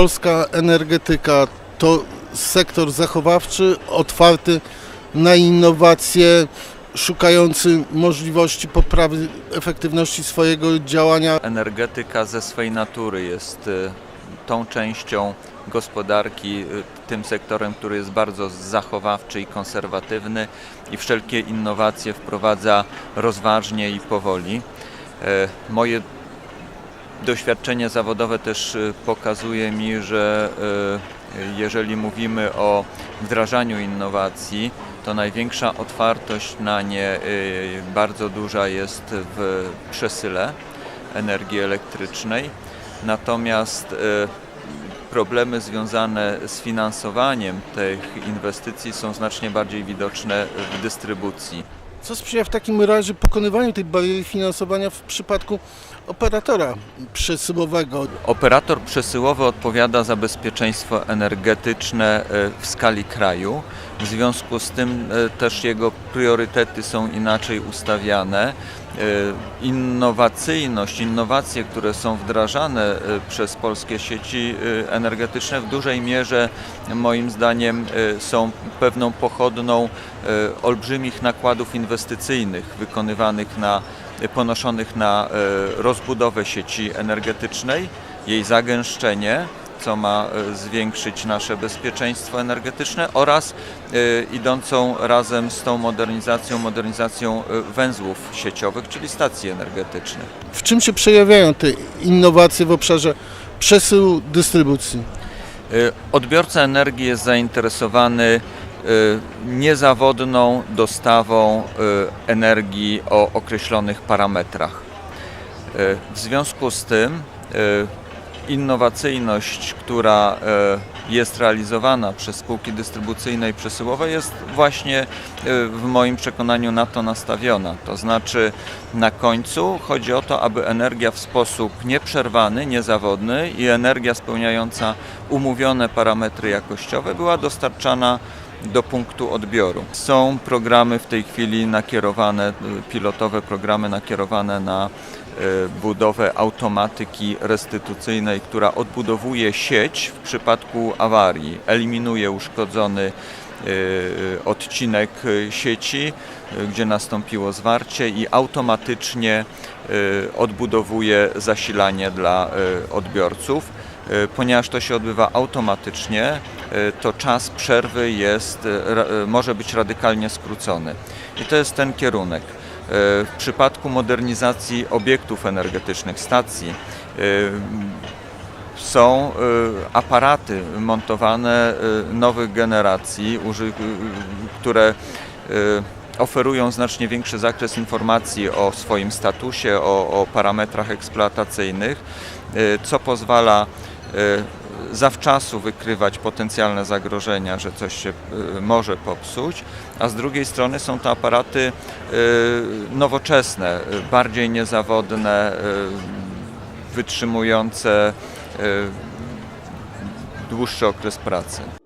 polska energetyka to sektor zachowawczy, otwarty na innowacje, szukający możliwości poprawy efektywności swojego działania. Energetyka ze swej natury jest y, tą częścią gospodarki, y, tym sektorem, który jest bardzo zachowawczy i konserwatywny i wszelkie innowacje wprowadza rozważnie i powoli. E, Moje doświadczenie zawodowe też y, pokazuje mi, że y, jeżeli mówimy o wdrażaniu innowacji, to największa otwartość na nie y, bardzo duża jest w przesyle energii elektrycznej. Natomiast problemy związane z finansowaniem tych inwestycji są znacznie bardziej widoczne w dystrybucji. Co sprzyja w takim razie pokonywaniu tej bariery finansowania w przypadku operatora przesyłowego? Operator przesyłowy odpowiada za bezpieczeństwo energetyczne e, w skali kraju. W związku z tym e, też jego priorytety są inaczej ustawiane. E, Innowacyjność, innowacje, które są wdrażane e, przez polskie sieci e, energetyczne w dużej mierze moim zdaniem są pewną pochodną olbrzymich nakładów inwestycyjnych wykonywanych na ponoszonych na rozbudowę sieci energetycznej, jej zagęszczenie, co ma e, zwiększyć nasze bezpieczeństwo energetyczne oraz e, idącą razem z tą modernizacją, modernizacją e, węzłów sieciowych, czyli stacji energetycznych. W czym się przejawiają te innowacje w obszarze przesyłu, dystrybucji? Odbiorca energii jest zainteresowany niezawodną dostawą energii o określonych parametrach. W związku z tym innowacyjność, która y, jest realizowana przez spółki dystrybucyjne i przesyłowe jest właśnie y, w moim przekonaniu na to nastawiona. To znaczy na końcu chodzi o to, aby energia w sposób nieprzerwany, niezawodny i energia spełniająca umówione parametry jakościowe była dostarczana do punktu odbioru. Są programy w tej chwili nakierowane, y, pilotowe programy nakierowane na y, budowę automatyki restytucyjnej, która odbudowuje sieć w przypadku awarii, eliminuje uszkodzony y, odcinek sieci, gdzie nastąpiło zwarcie i automatycznie odbudowuje zasilanie dla odbiorców. Ponieważ to się odbywa automatycznie, to czas przerwy jest, ra- y, może być radykalnie skrócony. I to jest ten kierunek. W przypadku modernizacji obiektów energetycznych, stacji, są aparaty montowane nowych generacji, które oferują znacznie większy zakres informacji o swoim statusie, o, o parametrach eksploatacyjnych, co pozwala zawczasu wykrywać potencjalne zagrożenia, że coś się y, może popsuć, a z drugiej strony są to aparaty y, nowoczesne, y, bardziej niezawodne, wytrzymujące dłuższy okres pracy.